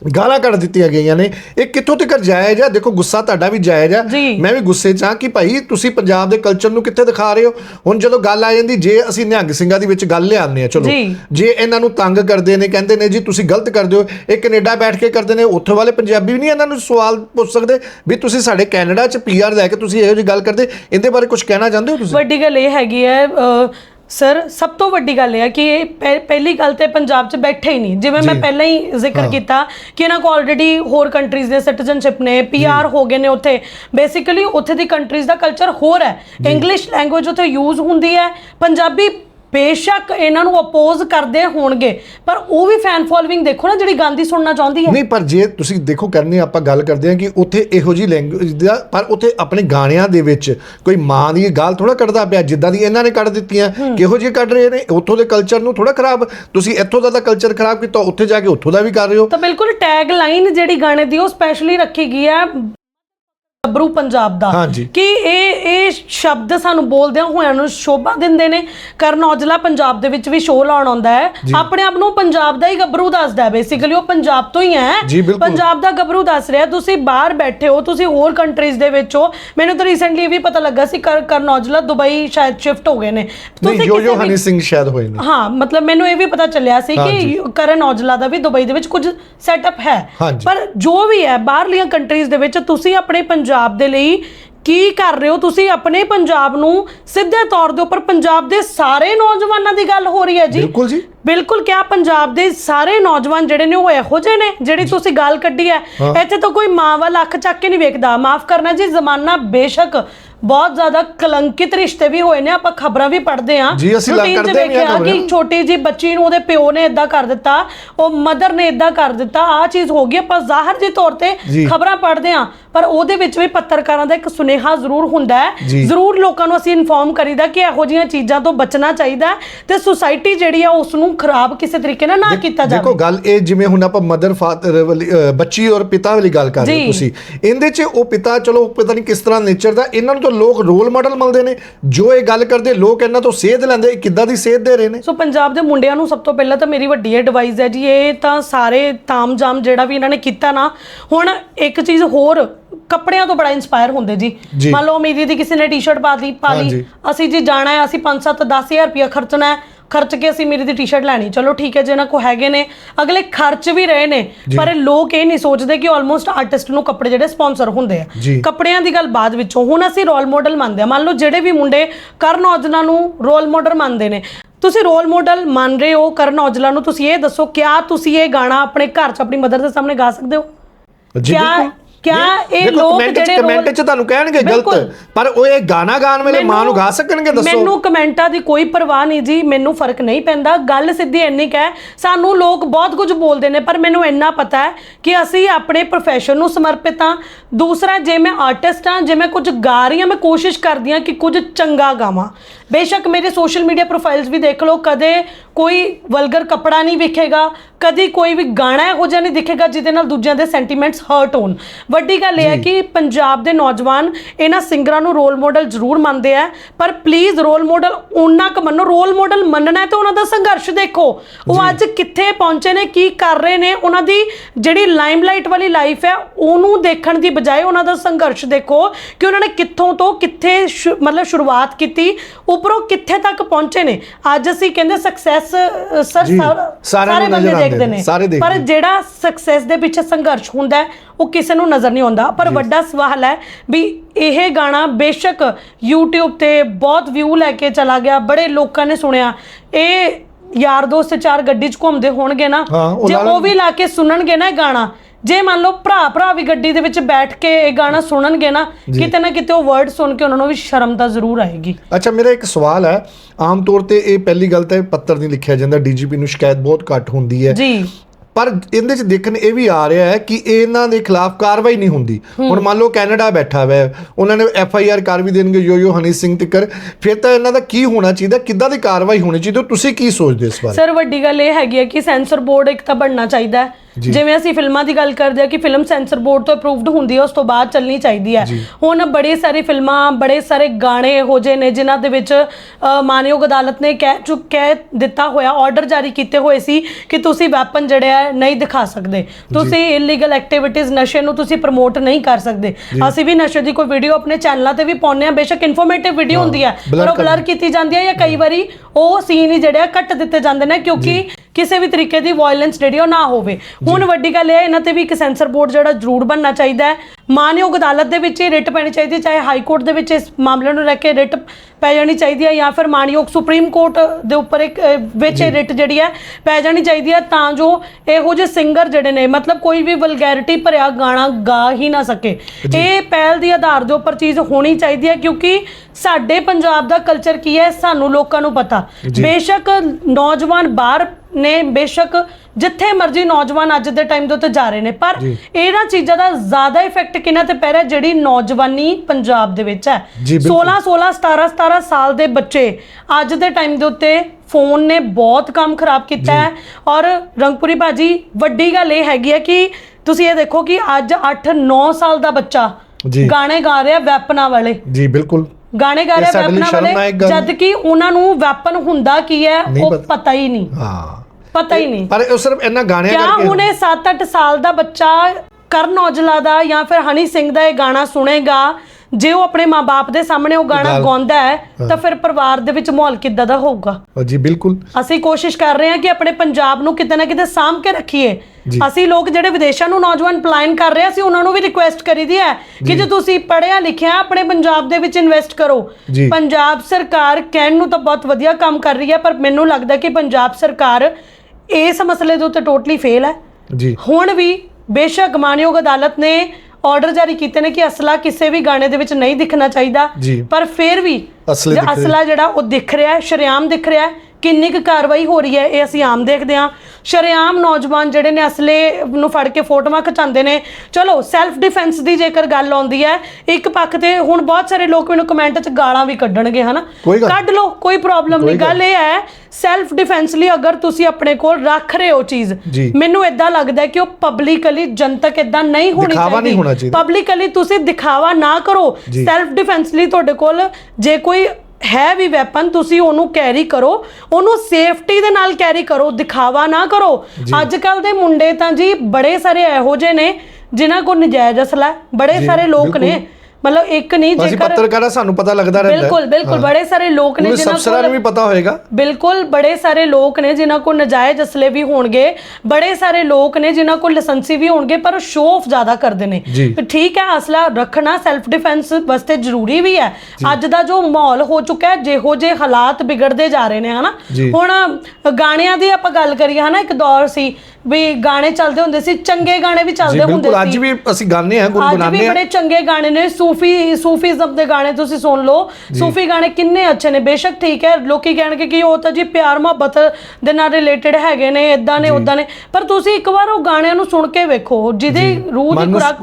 S2: ਗਾਲਾਂ ਕੱਢ ਦਿੱਤੀਆਂ ਗਈਆਂ ਨੇ। ਇਹ ਕਿੱਥੋਂ ਤੱਕ ਜਾਇਜ਼ ਹੈ? ਦੇਖੋ ਗੁੱਸਾ ਤੁਹਾਡਾ ਵੀ ਜਾਇਜ਼
S1: ਜੀ।
S2: ਮੈਂ ਵੀ ਗੁੱਸੇ 'ਚ ਹਾਂ ਕਿ ਭਾਈ ਤੁਸੀਂ ਪੰਜਾਬ ਦੇ ਕਲਚਰ ਨੂੰ ਕਿੱਥੇ ਦਿਖਾ ਰਹੇ ਹੋ? ਹੁਣ ਜਦੋਂ ਗੱਲ ਆ ਜਾਂਦੀ ਜੇ ਅਸੀਂ ਨਿਹੰਗ ਸਿੰਘਾਂ ਦੀ ਵਿੱਚ ਗੱਲ ਲਿਆਉਂਦੇ ਆ ਚਲੋ।
S1: ਜੀ।
S2: ਇਹਨਾਂ ਨੂੰ ਤੰਗ ਕਰਦੇ ਨੇ ਕਹਿੰਦੇ ਨੇ ਜੀ ਤੁਸੀਂ ਗਲਤ ਕਰਦੇ ਹੋ। ਇਹ ਕੈਨੇਡਾ ਬੈਠ ਕੇ ਕਰਦੇ ਨੇ ਉੱਥੇ ਵਾਲੇ ਪੰਜਾਬੀ ਵੀ ਨਹੀਂ ਇਹਨਾਂ ਨੂੰ ਸਵਾਲ ਪੁੱਛ ਸਕਦੇ ਵੀ ਤੁਸੀਂ ਸਾਡੇ ਕੈਨੇਡਾ 'ਚ ਪੀਆਰ ਲੈ ਕੇ ਤੁਸੀਂ ਇਹੋ ਜਿਹੀ ਗੱਲ ਕਰਦੇ। ਇਹਦੇ ਬਾਰੇ ਕੁਝ ਕਹਿਣਾ ਚਾਹੁੰਦੇ ਹੋ ਤੁਸੀਂ?
S1: ਵੱਡੀ ਗੱਲ ਇਹ ਹੈਗੀ ਹੈ ਸਰ ਸਭ ਤੋਂ ਵੱਡੀ ਗੱਲ ਇਹ ਹੈ ਕਿ ਇਹ ਪਹਿ- ਪਹਿਲੀ ਗੱਲ ਤੇ ਪੰਜਾਬ 'ਚ ਬੈਠੇ ਹੀ ਨਹੀਂ। ਜਿਵੇਂ ਮੈਂ
S2: ਜੀ।
S1: ਪਹਿਲਾਂ ਹੀ ਜ਼ਿਕਰ ਕੀਤਾ ਕਿ ਇਹਨਾਂ ਕੋਲ ਆਲਰੇਡੀ ਹੋਰ ਕੰਟਰੀਜ਼ ਦੇ ਸਿਟੀਜ਼ਨਸ਼ਿਪ ਨੇ ਪੀਆਰ ਹੋ ਗਏ ਨੇ ਉੱਥੇ। ਬੇਸਿਕਲੀ ਉੱਥੇ ਦੀ ਕੰਟਰੀਜ਼ ਦਾ ਕਲਚਰ ਹੋਰ ਹੈ। ਇੰਗਲਿਸ਼ ਲੈਂਗੁਏਜ ਉੱਥੇ ਯੂਜ਼ ਹੁੰਦੀ ਹੈ। ਪੰਜਾਬੀ ਬੇਸ਼ੱਕ ਇਹਨਾਂ ਨੂੰ ਅਪੋਜ਼ ਕਰਦੇ ਹੋਣਗੇ ਪਰ ਉਹ ਵੀ ਫੈਨ ਫੋਲੋਇੰਗ ਦੇਖੋ ਨਾ ਜਿਹੜੀ ਗਾਂਧੀ ਸੁਣਨਾ ਚਾਹੁੰਦੀ ਹੈ।
S2: ਨਹੀਂ ਪਰ ਜੇ ਤੁਸੀਂ ਦੇਖੋ ਕਰਨੀ ਆਪਾਂ ਗੱਲ ਕਰਦੇ ਹਾਂ ਕਿ ਉੱਥੇ ਇਹੋ ਜੀ ਲੈਂਗੁਏਜ ਦਾ ਪਰ ਉੱਥੇ ਆਪਣੇ ਗਾਣਿਆਂ ਦੇ ਵਿੱਚ ਕੋਈ ਮਾਂ ਦੀ ਗਾਲ ਥੋੜਾ ਕੱਢਦਾ ਪਿਆ ਜਿੱਦਾਂ ਦੀ ਇਹਨਾਂ ਨੇ ਕੱਢ ਦਿੱਤੀਆਂ ਕਿਹੋ ਜਿਹੇ ਕੱਢ ਰਹੇ ਨੇ ਉੱਥੋਂ ਦੇ ਕਲਚਰ ਨੂੰ ਥੋੜਾ ਖਰਾਬ ਤੁਸੀਂ ਇੱਥੋਂ ਦਾ ਤਾਂ ਕਲਚਰ ਖਰਾਬ ਕੀਤਾ ਉੱਥੇ ਜਾ ਕੇ ਉੱਥੋਂ ਦਾ ਵੀ ਕਰ ਰਹੇ ਹੋ।
S1: ਤਾਂ ਬਿਲਕੁਲ ਟੈਗ ਲਾਈਨ ਜਿਹੜੀ ਗਾਣੇ ਦੀ ਉਹ ਸਪੈਸ਼ਲੀ ਰੱਖੀ ਗਈ ਹੈ ਗੱਭਰੂ ਪੰਜਾਬ ਦਾ।
S2: ਹਾਂਜੀ।
S1: ਕਿ ਇਹ ਇਹ ਸ਼ਬਦ ਸਾਨੂੰ ਬੋਲਦਿਆਂ ਹੋਇਆਂ ਨੂੰ ਸ਼ੋਭਾ ਦਿੰਦੇ ਨੇ? ਕਰਨ ਔਜਲਾ ਪੰਜਾਬ ਦੇ ਵਿੱਚ ਵੀ ਸ਼ੋਅ ਲਾਉਣ ਆਉਂਦਾ ਹੈ। ਆਪਣੇ ਆਪ ਨੂੰ ਪੰਜਾਬ ਦਾ ਹੀ ਗੱਭਰੂ ਦੱਸਦਾ ਹੈ ਬੇਸਿਕਲੀ ਉਹ ਪੰਜਾਬ ਤੋਂ ਹੀ ਹੈ।
S2: ਬਿਲਕੁਲ।
S1: ਪੰਜਾਬ ਦਾ ਗੱਭਰੂ ਦੱਸ ਰਿਹਾ ਤੁਸੀਂ ਬਾਹਰ ਬੈਠੇ ਹੋ ਤੁਸੀਂ ਹੋਰ ਕੰਟਰੀਜ਼ ਦੇ ਵਿੱਚ ਹੋ। ਮੈਨੂੰ ਤਾਂ ਰੀਸੈਂਟਲੀ ਵੀ ਪਤਾ ਲੱਗਾ ਸੀ ਕਰ- ਕਰਨ ਔਜਲਾ ਦੁਬਈ ਸ਼ਾਇਦ ਸ਼ਿਫਟ ਹੋ ਗਏ ਨੇ।
S2: ਨਹੀਂ ਯੋ
S1: ਕਿਸੇ
S2: ਯੋ
S1: ਵੀ-
S2: ਹਨੀ ਸਿੰਘ ਸ਼ਾਇਦ ਹੋਏ ਨੇ।
S1: ਹਾਂ ਮਤਲਬ ਮੈਨੂੰ ਇਹ ਵੀ ਪਤਾ ਚੱਲਿਆ ਸੀ
S2: ਹਾਂਜੀ।
S1: ਕਿ ਕਰਨ ਔਜਲਾ ਦਾ ਵੀ ਦੁਬਈ ਦੇ ਵਿੱਚ ਕੁਝ ਸੈਟਅਪ ਹੈ।
S2: ਹਾਂਜੀ।
S1: ਪਰ ਜੋ ਵੀ ਹੈ ਬਾਹਰਲੀਆਂ ਕੰਟਰੀਜ਼ ਦੇ ਵਿੱਚ ਤੁਸੀਂ ਆਪਣੇ ਪੰਜਾਬ ਦੇ ਲਈ ਕੀ ਕਰ ਰਹੇ ਹੋ? ਤੁਸੀਂ ਆਪਣੇ ਪੰਜਾਬ ਨੂੰ ਸਿੱਧੇ ਤੌਰ ਦੇ ਉੱਪਰ ਪੰਜਾਬ ਦੇ ਸਾਰੇ ਨੌਜਵਾਨਾਂ ਦੀ ਗੱਲ ਹੋ ਰਹੀ ਹੈ ਜੀ।
S2: ਬਿਲਕੁਲ ਜੀ।
S1: ਬਿਲਕੁਲ ਕਿਆ ਪੰਜਾਬ ਦੇ ਸਾਰੇ ਨੌਜਵਾਨ ਜਿਹੜੇ ਨੇ ਉਹ ਇਹੋ ਜਿਹੇ ਨੇ ਜਿਹੜੀ ਤੁਸੀਂ ਗੱਲ ਕੱਢੀ ਹਾਂ। ਇੱਥੇ ਤਾਂ ਕੋਈ ਮਾਂ ਵੱਲ ਅੱਖ ਚੱਕ ਕੇ ਨਹੀਂ ਵੇਖਦਾ। ਮਾਫ ਕਰਨਾ ਜੀ ਜ਼ਮਾਨਾ ਬੇਸ਼ੱਕ ਬਹੁਤ ਜ਼ਿਆਦਾ ਕਲੰਕਿਤ ਰਿਸ਼ਤੇ ਵੀ ਹੋਏ ਨੇ ਆਪਾਂ ਖਬਰਾਂ ਵੀ ਪੜ੍ਹਦੇ ਹਾਂ
S2: ਜੀ, ਅਸੀਂ
S1: Routine 'ਚ
S2: ਕਰਦੇ ਵੀ ਹਾਂ
S1: ਵੇਖਿਆ
S2: ਖਬਰਾਂ।
S1: ਕਿ ਛੋਟੀ ਜੀ ਬੱਚੀ ਨੂੰ ਉਹਦੇ ਪਿਓ ਨੇ ਇਦਾਂ ਕਰ ਦਿੱਤਾ ਉਹ ਮਦਰ ਨੇ ਇਦਾਂ ਕਰ ਦਿੱਤਾ ਆ ਚੀਜ਼ ਹੋ ਗਈ ਆਪਾਂ ਜ਼ਾਹਰ ਜੀ ਤੌਰ ਤੇ
S2: ਜੀ।
S1: ਖਬਰਾਂ ਪੜ੍ਹਦੇ ਹਾਂ ਪਰ ਉਹਦੇ ਵਿੱਚ ਵੀ ਪੱਤਰਕਾਰਾਂ ਦਾ ਇੱਕ ਸੁਨੇਹਾ ਜ਼ਰੂਰ ਹੁੰਦਾ ਹੈ
S2: ਜੀ।
S1: ਜ਼ਰੂਰ ਲੋਕਾਂ ਨੂੰ ਅਸੀਂ ਇਨਫੋਰਮ ਕਰੀਦਾ ਕਿ ਇਹੋ ਜਿਹੀਆਂ ਚੀਜ਼ਾਂ ਤੋਂ ਬਚਣਾ ਚਾਹੀਦਾ ਹੈ ਤੇ ਸੁਸਾਇਟੀ ਜਿਹੜੀ ਆ ਉਸ ਨੂੰ ਖਰਾਬ ਕਿਸੇ ਤਰੀਕੇ ਨਾਲ ਨਾ ਕੀਤਾ
S2: ਦੇਖੋ
S1: ਜਾਵੇ
S2: ਗੱਲ ਇਹ ਜਿਵੇਂ ਹੁਣ ਆਪਾਂ ਮਦਰ ਫਾਦਰ ਵਾਲੀ ਅ, ਬੱਚੀ ਔਰ ਪਿਤਾ ਵਾਲੀ ਗੱਲ ਕਰ ਰਹੇ ਹੋ
S1: ਜੀ।
S2: ਤੁਸੀਂ ਇਹਦੇ 'ਚ ਉਹ ਪਿਤਾ ਚਲੋ ਪਤਾ ਨਹੀਂ ਕਿਸ ਤਰ੍ਹਾਂ ਨੇਚਰ ਦਾ ਇਹਨਾਂ ਨੂੰ ਤਾਂ ਲੋਕ ਰੋਲ ਮਾਡਲ ਮਿਲਦੇ ਨੇ ਜੋ ਇਹ ਗੱਲ ਕਰਦੇ ਲੋਕ ਇਹਨਾਂ ਤੋਂ ਸੇਧ ਲੈਂਦੇ ਇਹ ਕਿੱਦਾਂ ਦੀ ਸੇਧ ਦੇ ਰਹੇ ਨੇ
S1: ਸੋ ਪੰਜਾਬ ਦੇ ਮੁੰਡਿਆਂ ਨੂੰ ਸਭ ਤੋਂ ਪਹਿਲਾਂ ਤਾਂ ਮੇਰੀ ਵੱਡੀ ਐਡਵਾਈਸ ਹੈ ਜੀ ਇਹ ਤਾਂ ਸਾਰੇ ਤਾਮਜਾਮ ਜਿਹੜਾ ਵੀ ਇਹਨਾਂ ਨੇ ਕੀਤਾ ਨਾ ਹੁਣ ਇੱਕ ਚੀਜ਼ ਹੋਰ ਕੱਪੜਿਆਂ ਤੋਂ ਬੜਾ ਇਨਸਪਾਇਰ ਹੁੰਦੇ ਜੀ। ਮੰਨ ਲਓ ਮੇਰੀ ਦੀ ਕਿਸੇ ਨੇ ਟੀ-ਸ਼ਰਟ ਪਾ ਲਈ ਪਾ ਲਈ। ਅਸੀਂ ਜੀ ਜਾਣਾ ਹੈ ਅਸੀਂ 5-7 10000 ਰੁਪਇਆ ਖਰਚਣਾ ਹੈ ਖਰਚ ਕੇ ਅਸੀਂ ਮੇਰੀ ਦੀ ਟੀ-ਸ਼ਰਟ ਲੈਣੀ। ਚਲੋ ਠੀਕ ਹੈ ਜਿਹਨਾਂ ਕੋ ਹੈਗੇ ਨੇ ਅਗਲੇ ਖਰਚ ਵੀ ਰਹੇ ਨੇ ਪਰ ਲੋਕ ਇਹ ਨਹੀਂ ਸੋਚਦੇ ਕਿ ਆਲਮੋਸਟ ਆਰਟਿਸਟ ਨੂੰ ਕੱਪੜੇ ਜਿਹੜੇ ਸਪਾਂਸਰ ਹੁੰਦੇ ਆ। ਕੱਪੜਿਆਂ ਦੀ ਗੱਲ ਬਾਅਦ ਵਿੱਚੋਂ ਹੁਣ ਅਸੀਂ ਰੋਲ ਮਾਡਲ ਮੰਨਦੇ ਆ। ਮੰਨ ਲਓ ਜਿਹੜੇ ਵੀ ਮੁੰਡੇ ਕਰਨ ਔਜਲਾ ਨੂੰ ਰੋਲ ਮਾਡਲ ਮੰਨਦੇ ਨੇ। ਤੁਸੀਂ ਰੋਲ ਮਾਡਲ ਮੰਨ ਰਹੇ ਹੋ ਕਰਨ ਔਜਲਾ ਨੂੰ ਤੁਸੀਂ ਇਹ ਦੱਸੋ ਕਿਆ ਤੁਸੀਂ ਇਹ ਗਾਣਾ ਆਪਣੇ ਘਰ 'ਚ ਆਪਣੀ ਮਦਰ ਦੇ ਸਾਹਮਣੇ ਗਾ ਸਕਦੇ ਹੋ?
S2: ਜੀ ਬਿਲਕੁਲ।
S1: ਕਿਆ ਇਹ ਲੋਕ ਜਿਹੜੇ ਰੋਲ-
S2: 'ਚ ਤੁਹਾਨੂੰ ਕਹਿਣਗੇ। ਗਲਤ ਪਰ ਉਹ ਇਹ ਗਾਣਾ ਗਾਣ ਵੇਲੇ ਮਾਂ ਨੂੰ ਗਾ ਸਕਣਗੇ ਦੱਸੋ।
S1: ਮੈਨੂੰ ਕਮੈਂਟਾਂ ਦੀ ਕੋਈ ਪਰਵਾਹ ਨਹੀਂ ਜੀ ਮੈਨੂੰ ਫ਼ਰਕ ਨਹੀਂ ਪੈਂਦਾ। ਗੱਲ ਸਿੱਧੀ ਇੰਨੀ ਕੁ ਹੈ ਸਾਨੂੰ ਲੋਕ ਬਹੁਤ ਕੁਝ ਬੋਲਦੇ ਨੇ ਪਰ ਮੈਨੂੰ ਇੰਨਾ ਪਤਾ ਹੈ ਕਿ ਅਸੀਂ ਆਪਣੇ ਪ੍ਰੋਫੈਸ਼ਨ ਨੂੰ ਸਮਰਪਿਤ ਹਾਂ। ਦੂਸਰਾ ਜੇ ਮੈਂ ਆਰਟਿਸਟ ਹਾਂ ਜੇ ਮੈਂ ਕੁਝ ਗਾ ਰਹੀ ਹਾਂ ਮੈਂ ਕੋਸ਼ਿਸ਼ ਕਰਦੀ ਹਾਂ ਕਿ ਕੁਝ ਚੰਗਾ ਗਾਵਾਂ। ਬੇਸ਼ੱਕ ਮੇਰੇ ਸੋਸ਼ਲ ਮੀਡੀਆ ਪ੍ਰੋਫਾਈਲਸ ਵੀ ਦੇਖ ਲਓ ਕਦੇ ਕੋਈ ਵਲਗਰ ਕਪੜਾ ਨਹੀਂ ਵਿਖੇਗਾ ਕਦੀ ਕੋਈ ਵੀ ਗਾਣਾ ਇਹੋ ਜਿਹਾ ਨਹੀਂ ਦਿਖੇਗਾ ਜਿਹਦੇ ਨਾਲ ਦੂਜਿਆਂ ਦੇ ਸੈਂਟੀਮੈਂਟਸ ਹਰਟ ਹੋਣ। ਵੱਡੀ ਗੱਲ ਇਹ ਹੈ ਕਿ ਪੰਜਾਬ ਦੇ ਨੌਜਵਾਨ ਇਹਨਾਂ ਸਿੰਗਰਾਂ ਨੂੰ ਰੋਲ ਮਾਡਲ ਜ਼ਰੂਰ ਮੰਨਦੇ ਆ ਪਰ ਪਲੀਜ਼ ਰੋਲ ਮਾਡਲ ਉਹਨਾਂ ਕ ਮੰਨੋ ਰੋਲ ਮਾਡਲ ਮੰਨਣਾ ਹੈ ਤਾਂ ਉਹਨਾਂ ਦਾ ਸੰਘਰਸ਼ ਦੇਖੋ। ਉਹ ਅੱਜ ਕਿੱਥੇ ਪਹੁੰਚੇ ਨੇ ਕੀ ਕਰ ਰਹੇ ਨੇ ਉਹਨਾਂ ਦੀ ਜਿਹੜੀ ਲਾਈਮਲਾਈਟ ਵਾਲੀ ਲਾਈਫ ਹੈ ਉਹਨੂੰ ਦੇਖਣ ਦੀ ਬਜਾਏ ਉਹਨਾਂ ਦਾ ਸੰਘਰਸ਼ ਦੇਖੋ ਕਿ ਉਹਨਾਂ ਨੇ ਕਿੱਥੋਂ ਤੋਂ ਕਿੱਥੇ ਮਤਲਬ ਸ਼ੁਰੂਆਤ ਕੀਤੀ ਉੱਪਰੋਂ ਕਿੱਥੇ ਤੱਕ ਪਹੁੰਚੇ ਨੇ? ਅੱਜ ਅਸੀਂ ਕਹਿੰਦੇ ਸਕਸੈਸ ਸਰ
S2: ਜੀ,
S1: ਸਾਰੇ
S2: ਨੂੰ
S1: ਬੰਦੇ
S2: ਨਜ਼ਰ ਆਉਂਦੇ
S1: ਦੇਖਦੇ
S2: ਨੇ,
S1: ਨੇ
S2: ਸਾਰੇ ਦੇਖਦੇ
S1: ਪਰ
S2: ਨੇ।
S1: ਜਿਹੜਾ ਸਕਸੈਸ ਦੇ ਪਿੱਛੇ ਸੰਘਰਸ਼ ਹੁੰਦਾ ਹੈ ਉਹ ਕਿਸੇ ਨੂੰ ਨਜ਼ਰ ਨਹੀਂ ਆਉਂਦਾ। ਪਰ ਵੱਡਾ ਸਵਾਲ ਹੈ ਵੀ ਇਹ ਗਾਣਾ ਬੇਸ਼ੱਕ YouTube ਤੇ ਬਹੁਤ ਵਿਊ ਲੈ ਕੇ ਚਲਾ ਗਿਆ ਬੜੇ ਲੋਕਾਂ ਨੇ ਸੁਣਿਆ। ਇਹ ਯਾਰ ਦੋਸਤ ਚਾਰ ਗੱਡੀ 'ਚ ਘੁੰਮਦੇ ਹੋਣਗੇ ਨਾ
S2: ਹਾਂ, ਉਹ
S1: ਜੇ ਉਹ ਵੀ ਲਾ ਕੇ ਸੁਣਨਗੇ ਨਾ ਇਹ ਗਾਣਾ ਜੇ ਮੰਨ ਲਓ ਭਰਾ ਭਰਾ ਵੀ ਗੱਡੀ ਦੇ ਵਿੱਚ ਬੈਠ ਕੇ ਇਹ ਗਾਣਾ ਸੁਣਨਗੇ ਨਾ ਕਿਤੇ ਨਾ ਕਿਤੇ ਉਹ ਵਰਡ ਸੁਣ ਕੇ ਉਹਨਾਂ ਨੂੰ ਵੀ ਸ਼ਰਮ ਤਾਂ ਜ਼ਰੂਰ ਆਏਗੀ।
S2: ਅੱਛਾ ਮੇਰਾ ਇੱਕ ਸਵਾਲ ਹੈ ਆਮ ਤੌਰ ਤੇ ਇਹ ਪਹਿਲੀ ਗੱਲ ਤਾਂ ਪੱਤਰ ਨਹੀਂ ਲਿਖਿਆ ਜਾਂਦਾ ਡੀਜੀਪੀ ਨੂੰ ਸ਼ਿਕਾਇਤ ਬਹੁਤ ਘੱਟ ਹੁੰਦੀ ਹੈ।
S1: ਜੀ।
S2: ਪਰ ਇਹਦੇ ਚ ਦੇਖਣ ਇਹ ਵੀ ਆ ਰਿਹਾ ਹੈ ਕਿ ਇਹਨਾਂ ਦੇ ਖਿਲਾਫ ਕਾਰਵਾਈ ਨਹੀਂ ਹੁੰਦੀ। ਹੁਣ ਮੰਨ ਲਓ ਕੈਨੇਡਾ ਬੈਠਾ ਹੋਇਆ ਉਹਨਾਂ ਨੇ ਐਫ ਆਈ ਆਰ ਕਰ ਵੀ ਦੇਣਗੇ ਯੋ ਯੋ ਹਨੀ ਸਿੰਘ ਤਿੱਕਰ। ਫਿਰ ਤਾਂ ਇਹਨਾਂ ਦਾ ਕੀ ਹੋਣਾ ਚਾਹੀਦਾ ਕਿੱਦਾਂ ਦੀ ਕਾਰਵਾਈ ਹੋਣੀ ਚਾਹੀਦੀ ਤੁਸੀਂ ਕੀ ਸੋਚਦੇ ਇਸ ਬਾਰੇ?
S1: ਸਰ ਵੱਡੀ ਗੱਲ ਇਹ ਹੈਗੀ ਹੈ ਕਿ ਸੈਂਸਰ ਬੋਰਡ ਇੱਕ ਤਾਂ ਬਣਨਾ ਚਾਹੀਦਾ ਹੈ ਜਿਵੇਂ ਅਸੀਂ ਫਿਲਮਾਂ ਦੀ ਗੱਲ ਕਰਦੇ ਆ ਕਿ ਫਿਲਮ ਸੈਂਸਰ ਬੋਰਡ ਤੋਂ ਅਪਰੂਵਡ ਹੁੰਦੀ ਹੈ ਉਸ ਤੋਂ ਬਾਅਦ ਚੱਲਣੀ ਚਾਹੀਦੀ ਹੈ। ਹੁਣ ਬੜੀ ਸਾਰੀ ਫਿਲਮਾਂ ਬੜੇ ਸਾਰੇ ਗਾਣੇ ਇਹੋ ਜਿਹੇ ਨੇ ਜਿਨ੍ਹਾਂ ਦੇ ਵਿੱਚ ਮਾਨਯੋਗ ਅਦਾਲਤ ਨੇ ਕਹਿ ਚੁੱਕ ਕਹਿ ਦਿੱਤਾ ਹੋਇਆ ਆਰਡਰ ਜਾਰੀ ਕੀਤੇ ਹੋਏ ਸੀ ਕਿ ਤੁਸੀਂ ਵੈਪਨ ਜਿਹੜੇ ਆ ਨਹੀਂ ਦਿਖਾ ਸਕਦੇ। ਤੁਸੀਂ ਇਲੀਗਲ ਐਕਟੀਵਿਟੀਜ਼ ਨਸ਼ੇ ਨੂੰ ਤੁਸੀਂ ਪ੍ਰਮੋਟ ਨਹੀਂ ਕਰ ਸਕਦੇ। ਅਸੀਂ ਵੀ ਨਸ਼ੇ ਦੀ ਕੋਈ ਵੀਡੀਓ ਆਪਣੇ ਚੈਨਲਾਂ ਤੇ ਵੀ ਪਾਉਂਦੇ ਆ ਬੇਸ਼ੱਕ ਇਨਫੋਰਮੇਟਿਵ ਵੀਡੀਓ ਹੁੰਦੀ ਹੈ ਪਰ ਉਹ ਬਲਰ ਕੀਤੀ ਜਾਂਦੀ ਹੈ ਜਾਂ ਕਈ ਵਾਰੀ ਉਹ ਸੀਨ ਹੀ ਜਿਹੜੇ ਕੱਟ ਦਿੱਤੇ ਜਾਂਦੇ ਨੇ ਕਿਉਂਕਿ ਕਿਸੇ ਵੀ ਤਰੀਕੇ ਦੀ ਵਾਇਲੈਂਸ ਜਿਹੜੀ ਉਹ ਨਾ ਹੋਵੇ। ਹੁਣ ਵੱਡੀ ਗੱਲ ਇਹ ਹੈ ਇਹਨਾਂ ਤੇ ਵੀ ਇੱਕ ਸੈਂਸਰ ਬੋਰਡ ਜਿਹੜਾ ਜ਼ਰੂਰ ਬਣਨਾ ਚਾਹੀਦਾ ਹੈ। ਮਾਨਯੋਗ ਅਦਾਲਤ ਦੇ ਵਿੱਚ ਹੀ ਰਿਟ ਪੈਣੀ ਚਾਹੀਦੀ ਹੈ, ਚਾਹੇ ਹਾਈ ਕੋਰਟ ਦੇ ਵਿੱਚ ਇਸ ਮਾਮਲੇ ਨੂੰ ਲੈ ਕੇ ਰਿਟ ਪੈ ਜਾਣੀ ਚਾਹੀਦੀ ਹੈ ਜਾਂ ਫਿਰ ਮਾਨਯੋਗ ਸੁਪਰੀਮ ਕੋਰਟ ਦੇ ਉੱਪਰ ਇੱਕ ਅਹ, ਵਿੱਚ ਇਹ ਰਿਟ ਜਿਹੜੀ ਹੈ ਪੈ ਜਾਣੀ ਚਾਹੀਦੀ ਹੈ ਤਾਂ ਜੋ ਇਹੋ ਜਿਹੇ ਸਿੰਗਰ ਜਿਹੜੇ ਨੇ ਮਤਲਬ ਕੋਈ ਵੀ ਵਲਗੈਰਿਟੀ ਭਰਿਆ ਗਾਣਾ ਗਾ ਹੀ ਨਾ ਸਕੇ। ਇਹ ਪਹਿਲ ਦੀ ਆਧਾਰ ਦੇ ਉੱਪਰ ਚੀਜ਼ ਹੋਣੀ ਚਾਹੀਦੀ ਹੈ ਕਿਉਂਕਿ ਸਾਡੇ ਪੰਜਾਬ ਦਾ ਕਲਚਰ ਕੀ ਹੈ ਸਾਨੂੰ ਲੋਕਾਂ ਨੂੰ ਪਤਾ। ਬੇਸ਼ੱਕ ਨੌਜਵਾਨ ਬਾਹਰ ਨੇ ਬੇਸ਼ੱਕ ਜਿੱਥੇ ਮਰਜ਼ੀ ਨੌਜਵਾਨ ਅੱਜ ਦੇ ਟਾਈਮ ਦੇ ਉੱਤੇ ਜਾ ਰਹੇ ਨੇ ਪਰ ਇਹਨਾਂ ਚੀਜ਼ਾਂ ਦਾ ਜ਼ਿਆਦਾ ਇਫੈਕਟ ਕਿਹਨਾਂ ਤੇ ਪੈ ਰਿਹਾ ਜਿਹੜੀ ਨੌਜਵਾਨੀ ਪੰਜਾਬ ਦੇ ਵਿੱਚ ਹੈ।
S2: ਜੀ, ਬਿਲਕੁਲ।
S1: 16 16 17 17 ਸਾਲ ਦੇ ਬੱਚੇ ਅੱਜ ਦੇ ਟਾਈਮ ਦੇ ਉੱਤੇ ਫੋਨ ਨੇ ਬਹੁਤ ਕੰਮ ਖਰਾਬ ਕੀਤਾ ਹੈ। ਔਰ ਰੰਗਪੁਰੀ ਬਾਜੀ ਵੱਡੀ ਗੱਲ ਇਹ ਹੈਗੀ ਹੈ ਕਿ ਤੁਸੀਂ ਇਹ ਦੇਖੋ ਕਿ ਅੱਜ 8 9 ਸਾਲ ਦਾ ਬੱਚਾ। ਗਾਣੇ ਗਾ ਰਿਹਾ ਵੈਪਨਾਂ ਵਾਲੇ।
S2: ਜੀ ਬਿਲਕੁਲ।
S1: ਗਾਣੇ ਗਾ ਰਿਹਾ ਵੈਪਨਾਂ ਵਾਲੇ ਜਦ ਕਿ ਉਹਨਾਂ ਨੂੰ ਵੈਪਨ ਹੁੰਦਾ ਕੀ ਹੈ ਉਹ।
S2: ਪਤਾ
S1: ਹੀ ਨਹੀਂ।
S2: ਹਾਂ।
S1: ਪਤਾ ਹੀ ਨਹੀਂ।
S2: ਪਰ ਉਹ ਸਿਰਫ ਇਹਨਾਂ ਗਾਣਿਆਂ
S1: ਕਿਆ
S2: ਕਰਕੇ
S1: ਹੁਣ ਇਹ 7-8 ਸਾਲ ਦਾ ਬੱਚਾ ਕਰਨ ਔਜਲਾ ਦਾ ਜਾਂ ਫਿਰ ਹਨੀ ਸਿੰਘ ਦਾ ਇਹ ਗਾਣਾ ਸੁਣੇਗਾ ਜੇ ਉਹ ਆਪਣੇ ਮਾਪੇ ਦੇ ਸਾਹਮਣੇ ਉਹ ਗਾਣਾ
S2: ਗੱਲ-
S1: ਗਾਉਂਦਾ ਹੈ ਤਾਂ ਫਿਰ ਪਰਿਵਾਰ ਦੇ ਵਿੱਚ ਮਾਹੌਲ ਕਿੱਦਾਂ ਦਾ ਹੋਊਗਾ?
S2: ਜੀ ਬਿਲਕੁਲ।
S1: ਅਸੀਂ ਕੋਸ਼ਿਸ਼ ਕਰ ਰਹੇ ਹਾਂ ਕਿ ਆਪਣੇ ਪੰਜਾਬ ਨੂੰ ਕਿਤੇ ਨਾ ਕਿਤੇ ਸਾਂਭ ਕੇ ਰੱਖੀਏ।
S2: ਜੀ।
S1: ਅਸੀਂ ਲੋਕ ਜਿਹੜੇ ਵਿਦੇਸ਼ਾਂ ਨੂੰ ਨੌਜਵਾਨ ਪਲਾਇਨ ਕਰ ਰਹੇ ਆ, ਅਸੀਂ ਉਹਨਾਂ ਨੂੰ ਵੀ ਰਿਕੁਐਸਟ ਕਰੀਦੀ ਹੈ ਕਿ ਜੇ। ਤੁਸੀਂ ਪੜ੍ਹਿਆ ਲਿਖਿਆ ਆਪਣੇ ਪੰਜਾਬ ਦੇ ਵਿੱਚ ਇਨਵੈਸਟ ਕਰੋ।
S2: ਜੀ।
S1: ਪੰਜਾਬ ਸਰਕਾਰ ਕਹਿਣ ਨੂੰ ਤਾਂ ਬਹੁਤ ਵਧੀਆ ਕੰਮ ਕਰ ਰਹੀ ਹੈ ਪਰ ਮੈਨੂੰ ਲੱਗਦਾ ਕਿ ਪੰਜਾਬ ਸਰਕਾਰ ਇਸ ਮਸਲੇ ਦੇ ਉੱਤੇ ਟੋਟਲੀ ਫੇਲ ਹੈ
S2: ਜੀ
S1: ਹੁਣ ਵੀ ਬੇਸ਼ੱਕ ਮਾਨਯੋਗ ਅਦਾਲਤ ਨੇ ਆਰਡਰ ਜਾਰੀ ਕੀਤੇ ਨੇ ਕਿ ਅਸਲਾ ਕਿਸੇ ਵੀ ਗਾਣੇ ਦੇ ਵਿੱਚ ਨਹੀਂ ਦਿਖਣਾ ਚਾਹੀਦਾ
S2: ਜੀ।
S1: ਪਰ ਫਿਰ ਵੀ
S2: ਅਸਲੇ
S1: ਜੇ
S2: ਦਿਖ ਰਹੇ।
S1: ਅਸਲਾ ਜਿਹੜਾ ਉਹ ਦਿਖ ਰਿਹਾ ਹੈ ਸ਼ਰੇਆਮ ਦਿਖ ਰਿਹਾ ਹੈ ਕਿੰਨੀ ਕੁ ਕਾਰਵਾਈ ਹੋ ਰਹੀ ਹੈ ਇਹ ਅਸੀਂ ਆਮ ਦੇਖਦੇ ਹਾਂ ਸ਼ਰੇਆਮ ਨੌਜਵਾਨ ਜਿਹੜੇ ਨੇ ਅਸਲੇ ਨੂੰ ਫੜ ਕੇ ਫੋਟੋਆਂ ਖਿਚਾਉਂਦੇ ਨੇ ਚਲੋ ਸੈਲਫ ਡਿਫੈਂਸ ਦੀ ਜੇਕਰ ਗੱਲ ਆਉਂਦੀ ਹੈ ਇੱਕ ਪੱਖ ਤੇ ਹੁਣ ਬਹੁਤ ਸਾਰੇ ਲੋਕ ਮੈਨੂੰ ਕਮੈਂਟ 'ਚ ਗਾਲਾਂ ਵੀ ਕੱਢਣਗੇ ਹਨਾ ਕੱਢ ਲਓ ਕੋਈ ਪ੍ਰੋਬਲਮ ਨਹੀਂ
S2: ਗੱਲ
S1: ਇਹ ਹੈ ਸੈਲਫ ਡਿਫੈਂਸ ਲਈ ਅਗਰ ਤੁਸੀਂ ਆਪਣੇ ਕੋਲ ਰੱਖ ਰਹੇ ਹੋ ਚੀਜ਼। ਮੈਨੂੰ ਇਦਾਂ ਲੱਗਦਾ ਕਿ ਉਹ ਪਬਲਿਕਲੀ ਜਨਤਕ ਇਦਾਂ ਨਹੀਂ ਹੋਣੀ ਚਾਹੀਦੀ। ਪਬਲਿਕਲੀ ਤੁਸੀਂ ਦਿਖਾਵਾ ਨਾ ਕਰੋ। ਸੈਲਫ ਡਿਫੈਂਸ ਲਈ ਤੁਹਾਡੇ ਕੋਲ ਜੇ ਕੋਈ ਹੈ ਵੀ ਵੈਪਨ ਤੁਸੀਂ ਉਹਨੂੰ ਕੈਰੀ ਕਰੋ ਉਹਨੂੰ ਸੇਫਟੀ ਦੇ ਨਾਲ ਕੈਰੀ ਕਰੋ ਦਿਖਾਵਾ ਨਾ ਕਰੋ। ਅੱਜ ਕੱਲ ਦੇ ਮੁੰਡੇ ਤਾਂ ਜੀ ਬੜੇ ਸਾਰੇ ਇਹੋ ਜਿਹੇ ਨੇ ਜਿਨ੍ਹਾਂ ਕੋਲ ਨਜਾਇਜ਼ ਅਸਲਾ ਹੈ ਬੜੇ ਸਾਰੇ ਲੋਕ ਨੇ। ਮਤਲਬ ਇੱਕ ਨਹੀਂ
S2: ਅਸੀਂ
S1: ਜੇਕਰ
S2: ਪੱਤਰਕਾਰ ਆ ਸਾਨੂੰ ਪਤਾ ਲੱਗਦਾ ਰਹਿੰਦਾ।
S1: ਬਿਲਕੁਲ ਬਿਲਕੁਲ। ਬੜੇ ਸਾਰੇ ਲੋਕ ਨੇ ਜਿਨ੍ਹਾਂ
S2: ਅਫਸਰਾਂ ਨੂੰ ਵੀ ਪਤਾ ਹੋਏਗਾ।
S1: ਬਿਲਕੁਲ ਬੜੇ ਸਾਰੇ ਲੋਕ ਨੇ ਜਿਨ੍ਹਾਂ ਕੋਲ ਨਜਾਇਜ਼ ਅਸਲੇ ਵੀ ਹੋਣਗੇ ਬੜੇ ਸਾਰੇ ਲੋਕ ਨੇ ਜਿਨ੍ਹਾਂ ਕੋਲ ਲਾਇਸੈਂਸੀ ਵੀ ਹੋਣਗੇ ਪਰ ਉਹ ਸ਼ੋਅ ਆਫ ਜ਼ਿਆਦਾ ਕਰਦੇ ਨੇ। ਠੀਕ ਹੈ ਅਸਲਾ ਰੱਖਣਾ ਸੈਲਫ ਡਿਫੈਂਸ ਵਾਸਤੇ ਜ਼ਰੂਰੀ ਵੀ ਹੈ। ਅੱਜ ਦਾ ਜੋ ਮਾਹੌਲ ਹੋ ਚੁੱਕਾ ਹੈ ਜਿਹੋ ਜੇ ਹਾਲਾਤ ਵਿਗੜਦੇ ਜਾ ਰਹੇ ਨੇ ਹਨਾ। ਹੁਣ ਗਾਣਿਆਂ ਦੀ ਆਪਾਂ ਗੱਲ ਕਰੀਏ ਹਨਾ ਇੱਕ ਦੌਰ ਸੀ ਵੀ ਗਾਣੇ ਚੱਲਦੇ ਹੁੰਦੇ ਸੀ ਚੰਗੇ ਗਾਣੇ ਵੀ ਚੱਲਦੇ ਹੁੰਦੇ
S2: ਬਿਲਕੁਲ ਅੱਜ
S1: ਸੀ।
S2: ਵੀ ਅਸੀਂ ਗਾਣੇ ਆ
S1: ਅੱਜ ਵੀ
S2: ਆ
S1: ਬੜੇ ਚੰਗੇ ਗਾਣੇ ਨੇ ਸੂਫੀ ਸੂਫੀਜ਼ਮ ਦੇ ਗਾਣੇ ਤੁਸੀਂ ਸੁਣ ਲਓ। ਸੂਫੀ ਗਾਣੇ ਕਿੰਨੇ ਅੱਛੇ ਨੇ ਬੇਸ਼ੱਕ ਠੀਕ ਹੈ ਲੋਕੀ ਕਹਿਣਗੇ ਕਿ ਉਹ ਤਾਂ ਜੀ ਪਿਆਰ ਮੁਹੱਬਤ ਦੇ ਨਾਲ ਰਿਲੇਟਡ ਹੈਗੇ ਨੇ ਇਦਾਂ ਨੇ ਉਦਾਂ ਨੇ। ਪਰ ਤੁਸੀਂ ਇੱਕ ਵਾਰ ਉਹ ਗਾਣਿਆਂ ਨੂੰ ਸੁਣ ਕੇ ਵੇਖੋ ਜਿਹਦੀ ਰੂਹ ਦੀ ਖੁਰਾਕ।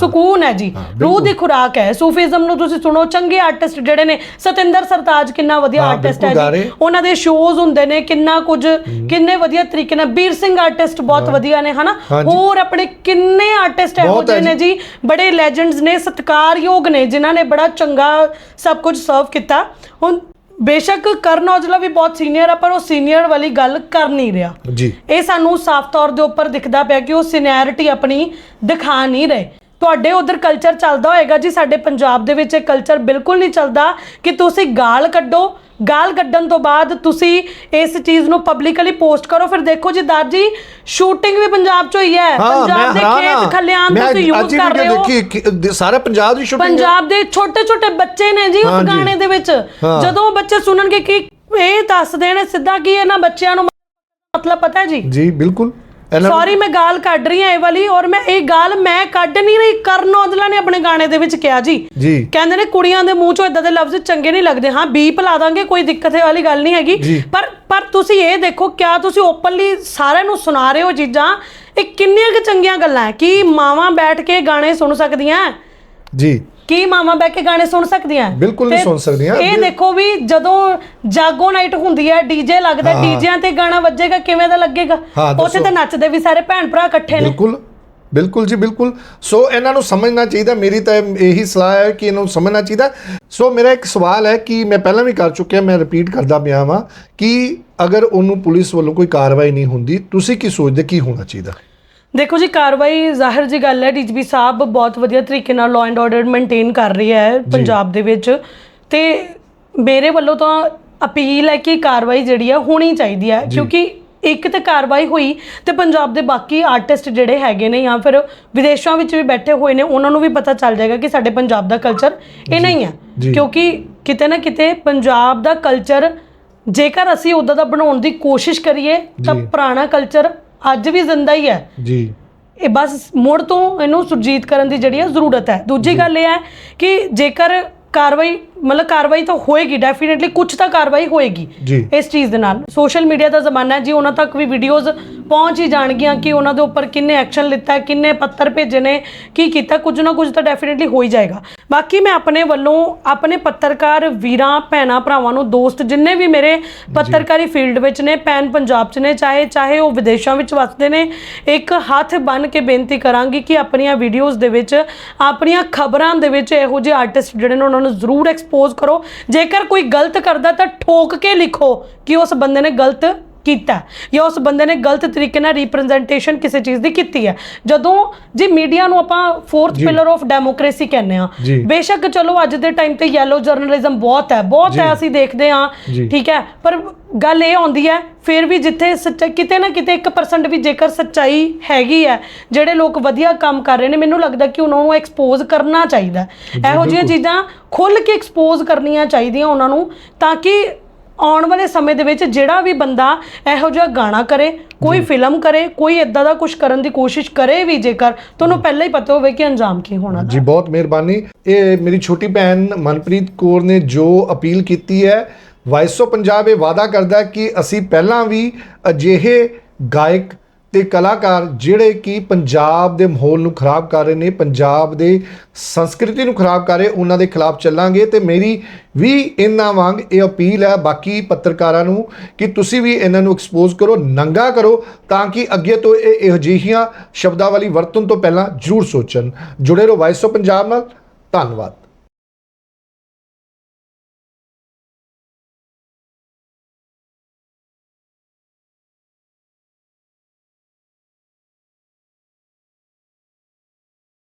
S1: ਸਕੂਨ ਹੈ ਜੀ। ਰੂਹ ਦੀ ਖੁਰਾਕ ਹੈ। ਸੂਫੀਜ਼ਮ ਨੂੰ ਤੁਸੀਂ ਸੁਣੋ ਚੰਗੇ ਆਰਟਿਸਟ ਜਿਹੜੇ ਨੇ ਸਤਿੰਦਰ ਸਰਤਾਜ ਕਿੰਨਾ ਵਧੀਆ ਆਰਟਿਸਟ ਹੈ ਜੀ। ਉਹਨਾਂ ਦੇ ਸ਼ੋਜ਼ ਹੁੰਦੇ ਨੇ ਕਿੰਨਾ ਕੁਝ ਕਿੰਨੇ ਵਧੀਆ ਤਰੀਕੇ ਨਾਲ ਵੀਰ ਸਿੰਘ ਆਰਟਿਸਟ ਬਹੁਤ ਵਧੀਆ ਨੇ ਹਨਾ। ਹੋਰ ਆਪਣੇ ਕਿੰਨੇ ਆਰਟਿਸਟ ਇਹੋ ਜਿਹੇ ਨੇ ਜੀ। ਬੜੇ ਲੈਜੈਂਡਸ ਨੇ ਸਤਿਕਾਰਯੋਗ ਨੇ ਜਿਨ੍ਹਾਂ ਨੇ ਬੜਾ ਚੰਗਾ ਸਭ ਕੁਝ ਸਰਵ ਕੀਤਾ। ਹੁਣ ਬੇਸ਼ੱਕ ਕਰਨ ਔਜਲਾ ਵੀ ਬਹੁਤ ਸੀਨੀਅਰ ਆ ਪਰ ਉਹ ਸੀਨੀਅਰ ਵਾਲੀ ਗੱਲ ਕਰ ਨਹੀਂ ਰਿਹਾ।
S2: ਜੀ।
S1: ਇਹ ਸਾਨੂੰ ਸਾਫ਼ ਤੌਰ ਦੇ ਉੱਪਰ ਦਿਖਦਾ ਪਿਆ ਕਿ ਉਹ ਸੀਨੀਅਰਿਟੀ ਆਪਣੀ ਦਿਖਾ ਨਹੀਂ ਰਹੇ। ਤੁਹਾਡੇ ਉਧਰ ਕਲਚਰ ਚੱਲਦਾ ਹੋਏਗਾ ਜੀ ਸਾਡੇ ਪੰਜਾਬ ਦੇ ਵਿੱਚ ਇਹ ਕਲਚਰ ਬਿਲਕੁਲ ਨਹੀਂ ਚੱਲਦਾ ਕਿ ਤੁਸੀਂ ਗਾਲ ਕੱਢੋ ਗਾਲ ਕੱਢਣ ਤੋਂ ਬਾਅਦ ਤੁਸੀਂ ਇਸ ਚੀਜ਼ ਨੂੰ ਪਬਲਿਕਲੀ ਪੋਸਟ ਕਰੋ ਫਿਰ ਦੇਖੋ ਜੀ ਜੀ ਸ਼ੂਟਿੰਗ ਵੀ ਪੰਜਾਬ 'ਚ ਹੋਈ ਹੈ। ਪੰਜਾਬ ਦੇ
S2: ਹੈਰਾਨ
S1: ਖੇਤ
S2: ਹਾਂ।
S1: ਖਲਿਆਣ
S2: ਮੈਂ
S1: ਤੁਸੀਂ
S2: ਅੱਜ
S1: ਯੂਜ਼
S2: ਹੀ
S1: ਕਰ ਰਹੇ ਹੋ।
S2: ਦੇਖੀ ਕਿ- ਦ- ਸਾਰੇ ਪੰਜਾਬ ਦੀ ਸ਼ੂਟਿੰਗ
S1: ਪੰਜਾਬ ਦੇ ਛੋਟੇ ਛੋਟੇ ਬੱਚੇ ਨੇ ਜੀ ਉਸ
S2: ਹਾਂਜੀ।
S1: ਗਾਣੇ ਦੇ ਵਿੱਚ।
S2: ਹਾਂ।
S1: ਜਦੋਂ ਉਹ ਬੱਚੇ ਸੁਣਨਗੇ ਕਿ ਇਹ ਦੱਸ ਦੇਣ ਸਿੱਧਾ ਕੀ ਇਹਨਾਂ ਬੱਚਿਆਂ ਨੂੰ ਮਤਲਬ ਪਤਾ ਹੈ ਜੀ?
S2: ਜੀ ਬਿਲਕੁਲ। ਇਹਨਾਂ ਨੂੰ-
S1: ਸੌਰੀ ਮੈਂ ਗਾਲ ਕੱਢ ਰਹੀ ਹਾਂ ਇਹ ਵਾਲੀ ਔਰ ਮੈਂ ਇਹ ਗਾਲ ਮੈਂ ਕੱਢ ਨਹੀਂ ਰਹੀ ਕਰਨ ਔਜਲਾ ਨੇ ਆਪਣੇ ਗਾਣੇ ਦੇ ਵਿੱਚ ਕਿਹਾ ਜੀ।
S2: ਜੀ।
S1: ਕਹਿੰਦੇ ਨੇ ਕੁੜੀਆਂ ਦੇ ਮੂੰਹ ਚੋਂ ਇਦਾਂ ਦੇ ਲਫ਼ਜ਼ ਚੰਗੇ ਨਹੀਂ ਲੱਗਦੇ। ਹਾਂ ਬੀਪ ਲਾ ਦਾਂਗੇ ਕੋਈ ਦਿੱਕਤ ਵਾਲੀ ਗੱਲ ਨਹੀਂ ਹੈਗੀ।
S2: ਜੀ।
S1: ਪਰ ਪਰ ਤੁਸੀਂ ਇਹ ਦੇਖੋ ਕਿਆ ਤੁਸੀਂ ਓਪਨਲੀ ਸਾਰਿਆਂ ਨੂੰ ਸੁਣਾ ਰਹੇ ਹੋ ਚੀਜ਼ਾਂ? ਇਹ ਕਿੰਨੀਆਂ ਕੁ ਚੰਗੀਆਂ ਗੱਲਾਂ ਹੈ? ਕਿ ਮਾਵਾਂ ਬੈਠ ਕੇ ਗਾਣੇ ਸੁਣ ਸਕਦੀਆਂ? ਹੈ?
S2: ਜੀ।
S1: ਕੀ ਮਾਵਾਂ ਬੈਠ ਕੇ ਗਾਣੇ ਸੁਣ ਸਕਦੀਆਂ?
S2: ਬਿਲਕੁਲ ਨਹੀਂ
S1: ਤੇ
S2: ਸੁਣ ਸਕਦੀਆਂ।
S1: ਇਹ ਦੇਖੋ ਵੀ ਜਦੋਂ ਜਾਗੋ ਨਾਈਟ ਹੁੰਦੀ ਹੈ ਡੀਜੇ ਲੱਗਦਾ
S2: ਹਾਂ।
S1: ਡੀਜਿਆਂ ਤੇ ਗਾਣਾ ਵੱਜੇਗਾ ਕਿਵੇਂ ਦਾ ਲੱਗੇਗਾ
S2: ਹਾਂ,
S1: ਉੱਥੇ। ਤੇ ਨੱਚਦੇ ਵੀ ਸਾਰੇ ਭੈਣ ਭਰਾ ਇਕੱਠੇ ਨੇ
S2: ਬਿਲਕੁਲ ਬਿਲਕੁਲ ਜੀ ਬਿਲਕੁਲ ਸੋ ਇਹਨਾਂ ਨੂੰ ਸਮਝਣਾ ਚਾਹੀਦਾ ਮੇਰੀ ਤਾਂ ਇਹੀ ਸਲਾਹ ਹੈ ਕਿ ਇਹਨਾਂ ਨੂੰ ਸਮਝਣਾ ਚਾਹੀਦਾ ਸੋ ਮੇਰਾ ਇੱਕ ਸਵਾਲ ਹੈ ਕਿ ਮੈਂ ਪਹਿਲਾਂ ਵੀ ਕਰ ਚੁੱਕਿਆ ਮੈਂ ਰਿਪੀਟ ਕਰਦਾ ਪਿਆ ਵਾਂ ਕਿ ਅਗਰ ਉਹਨੂੰ ਪੁਲਿਸ ਵੱਲੋਂ ਕੋਈ ਕਾਰਵਾਈ ਨਹੀਂ ਹੁੰਦੀ ਤੁਸੀਂ ਕੀ ਸੋਚਦੇ ਕੀ ਹੋਣਾ ਚਾਹੀਦਾ
S1: ਦੇਖੋ ਜੀ ਕਾਰਵਾਈ ਜ਼ਾਹਿਰ ਜੀ ਗੱਲ ਹੈ ਡੀਜੀਪੀ ਸਾਹਿਬ ਬਹੁਤ ਵਧੀਆ ਤਰੀਕੇ ਨਾਲ ਲਾਅ ਐਂਡ ਆਰਡਰ ਮੇਨਟੇਨ ਕਰ ਰਹੀ ਹੈ ਪੰਜਾਬ ਦੇ ਵਿੱਚ। ਤੇ ਮੇਰੇ ਵੱਲੋਂ ਤਾਂ ਅਪੀਲ ਹੈ ਕਿ ਕਾਰਵਾਈ ਜਿਹੜੀ ਹੈ ਹੋਣੀ ਚਾਹੀਦੀ ਹੈ। ਕਿਉਂਕਿ ਇੱਕ ਤੇ ਕਾਰਵਾਈ ਹੋਈ ਤੇ ਪੰਜਾਬ ਦੇ ਬਾਕੀ ਆਰਟਿਸਟ ਜਿਹੜੇ ਹੈਗੇ ਨੇ ਜਾਂ ਫਿਰ ਵਿਦੇਸ਼ਾਂ ਵਿੱਚ ਵੀ ਬੈਠੇ ਹੋਏ ਨੇ ਉਹਨਾਂ ਨੂੰ ਵੀ ਪਤਾ ਚੱਲ ਜਾਏਗਾ ਕਿ ਸਾਡੇ ਪੰਜਾਬ ਦਾ ਕਲਚਰ ਇਹ ਨਹੀਂ ਹੈ। ਕਿਉਂਕਿ ਕਿਤੇ ਨਾ ਕਿਤੇ ਪੰਜਾਬ ਦਾ ਕਲਚਰ ਜੇਕਰ ਅਸੀਂ ਉਦਾਂ ਦਾ ਬਣਾਉਣ ਦੀ ਕੋਸ਼ਿਸ਼ ਕਰੀਏ ਤਾਂ। ਪੁਰਾਣਾ ਕਲਚਰ ਅੱਜ ਵੀ ਜ਼ਿੰਦਾ ਹੀ ਹੈ।
S2: ਜੀ।
S1: ਇਹ ਬਸ ਮੁੜ ਤੋਂ ਇਹਨੂੰ ਸੁਰਜੀਤ ਕਰਨ ਦੀ ਜਿਹੜੀ ਹੈ ਜ਼ਰੂਰਤ ਹੈ। ਦੂਜੀ ਗੱਲ ਇਹ ਹੈ ਕਿ ਜੇਕਰ ਕਾਰਵਾਈ ਮਤਲਬ ਕਾਰਵਾਈ ਤਾਂ ਹੋਏਗੀ ਡੈਫੀਨਿਟਲੀ ਕੁਝ ਤਾਂ ਕਾਰਵਾਈ ਹੋਏਗੀ
S2: ਜੀ।
S1: ਇਸ ਚੀਜ਼ ਦੇ ਨਾਲ। ਸੋਸ਼ਲ ਮੀਡੀਆ ਦਾ ਜ਼ਮਾਨਾ ਹੈ ਜੀ ਉਹਨਾਂ ਤੱਕ ਵੀ ਵੀਡੀਓਜ਼ ਪਹੁੰਚ ਹੀ ਜਾਣਗੀਆਂ ਕਿ ਉਹਨਾਂ ਦੇ ਉੱਪਰ ਕਿੰਨੇ ਐਕਸ਼ਨ ਲਿੱਤਾ ਹੈ ਕਿੰਨੇ ਪੱਤਰ ਭੇਜੇ ਨੇ ਕੀ ਕੀਤਾ ਕੁਝ ਨਾ ਕੁਝ ਤਾਂ ਡੈਫੀਨਿਟਲੀ ਹੋ ਹੀ ਜਾਏਗਾ। ਬਾਕੀ ਮੈਂ ਆਪਣੇ ਵੱਲੋਂ ਆਪਣੇ ਪੱਤਰਕਾਰ ਵੀਰਾਂ ਭੈਣਾਂ ਭਰਾਵਾਂ ਨੂੰ ਦੋਸਤ ਜਿੰਨੇ ਵੀ ਮੇਰੇ ਪੱਤਰਕਾਰੀ ਫੀਲਡ ਵਿੱਚ ਨੇ ਪੈਨ ਪੰਜਾਬ 'ਚ ਨੇ ਚਾਹੇ ਚਾਹੇ ਉਹ ਵਿਦੇਸ਼ਾਂ ਵਿੱਚ ਵਸਦੇ ਨੇ ਇੱਕ ਹੱਥ ਬੰਨ ਕੇ ਬੇਨਤੀ ਕਰਾਂਗੀ ਕਿ ਆਪਣੀਆਂ ਵੀਡੀਓਜ਼ ਦੇ ਵਿੱਚ ਆਪਣੀਆਂ ਖਬਰਾਂ ਦੇ ਵਿੱਚ ਇਹੋ ਜਿਹੇ ਆਰਟਿਸਟ ਜਿਹੜੇ ਨੇ ਉਹਨਾਂ ਨੂੰ ਜ਼ਰੂਰ ਐਕਸਪੋਜ਼ ਕਰੋ। ਜੇਕਰ ਕੋਈ ਗਲਤ ਕਰਦਾ ਤਾਂ ਠੋਕ ਕੇ ਲਿਖੋ ਕਿ ਉਸ ਬੰਦੇ ਨੇ ਗਲਤ ਕੀਤਾ ਹੈ ਜਾਂ ਉਸ ਬੰਦੇ ਨੇ ਗਲਤ ਤਰੀਕੇ ਨਾਲ ਰਿਪਰੈਜ਼ੈਂਟੇਸ਼ਨ ਕਿਸੇ ਚੀਜ਼ ਦੀ ਕੀਤੀ ਹੈ ਜਦੋਂ ਜੀ ਮੀਡੀਆ ਨੂੰ ਆਪਾਂ ਫੋਰਥ। ਪਿਲਰ ਆਫ ਡੈਮੋਕ੍ਰੇਸੀ ਕਹਿੰਦੇ ਆ
S2: ਜੀ।
S1: ਬੇਸ਼ੱਕ ਚਲੋ ਅੱਜ ਦੇ ਟਾਈਮ ਤੇ ਯੈਲੋ ਜਰਨਲਿਜ਼ਮ ਬਹੁਤ ਹੈ ਬਹੁਤ ਹੈ
S2: ਜੀ।
S1: ਅਸੀਂ ਦੇਖਦੇ
S2: ਜੀ।
S1: ਠੀਕ ਹੈ ਪਰ ਗੱਲ ਇਹ ਆਉਂਦੀ ਹੈ ਫਿਰ ਵੀ ਜਿੱਥੇ ਸੱਚਾ ਕਿਤੇ ਨਾ ਕਿਤੇ 1% ਵੀ ਜੇਕਰ ਸੱਚਾਈ ਹੈਗੀ ਹੈ ਜਿਹੜੇ ਲੋਕ ਵਧੀਆ ਕੰਮ ਕਰ ਰਹੇ ਨੇ ਮੈਨੂੰ ਲੱਗਦਾ ਕਿ ਉਹਨਾਂ ਨੂੰ ਐਕਸਪੋਜ਼ ਕਰਨਾ ਚਾਹੀਦਾ ਹੈ। ਇਹੋ ਜਿਹੀਆਂ
S2: ਬਿਲਕੁਲ।
S1: ਚੀਜ਼ਾਂ ਖੁੱਲ ਕੇ ਐਕਸਪੋਜ਼ ਕਰਨੀਆਂ ਚਾਹੀਦੀਆਂ ਉਹਨਾਂ ਨੂੰ ਤਾਂ ਕਿ ਆਉਣ ਵਾਲੇ ਸਮੇਂ ਦੇ ਵਿੱਚ ਜਿਹੜਾ ਵੀ ਬੰਦਾ ਇਹੋ ਜਿਹਾ ਗਾਣਾ ਕਰੇ ਕੋਈ ਫਿਲਮ ਕਰੇ ਕੋਈ ਇਦਾਂ ਦਾ ਕੁਝ ਕਰਨ ਦੀ ਕੋਸ਼ਿਸ਼ ਕਰੇ ਵੀ ਜੇਕਰ ਤੁਹਾਨੂੰ ਪਹਿਲਾਂ ਹੀ ਪਤਾ ਹੋਵੇ ਕਿ ਅੰਜਾਮ ਕੀ ਹੋਣਾ
S2: ਜੀ ਬਹੁਤ ਮਿਹਰਬਾਨੀ। ਇਹ ਮੇਰੀ ਛੋਟੀ ਭੈਣ ਮਨਪ੍ਰੀਤ ਕੌਰ ਨੇ ਜੋ ਅਪੀਲ ਕੀਤੀ ਹੈ ਵਾਇਸ ਪੰਜਾਬ ਇਹ ਵਾਅਦਾ ਕਰਦਾ ਹੈ ਕਿ ਅਸੀਂ ਪਹਿਲਾਂ ਵੀ ਅਜਿਹੇ ਗਾਇਕ ਤੇ ਕਲਾਕਾਰ ਜਿਹੜੇ ਕਿ ਪੰਜਾਬ ਦੇ ਮਾਹੌਲ ਨੂੰ ਖਰਾਬ ਕਰ ਰਹੇ ਨੇ, ਪੰਜਾਬ ਦੇ ਸੰਸਕ੍ਰਿਤੀ ਨੂੰ ਖਰਾਬ ਕਰ ਰਹੇ, ਉਹਨਾਂ ਦੇ ਖਿਲਾਫ ਚੱਲਾਂਗੇ ਤੇ ਮੇਰੀ ਵੀ ਇਹਨਾਂ ਵਾਂਗ ਇਹ ਅਪੀਲ ਹੈ, ਬਾਕੀ ਪੱਤਰਕਾਰਾਂ ਨੂੰ ਕਿ ਤੁਸੀਂ ਵੀ ਇਹਨਾਂ ਨੂੰ ਐਕਸਪੋਜ਼ ਕਰੋ, ਨੰਗਾ ਕਰੋ, ਤਾਂ ਕਿ ਅੱਗੇ ਤੋਂ ਇਹ ਇਹੋ ਜਿਹੀਆਂ ਸ਼ਬਦਾਵਲੀ ਵਰਤਣ ਤੋਂ ਪਹਿਲਾਂ ਜ਼ਰੂਰ ਸੋਚਣ। ਜੁੜੇ ਰਹੋ ਵਾਇਸ ਆਫ ਪੰਜਾਬ ਨਾਲ, ਧੰਨਵਾਦ।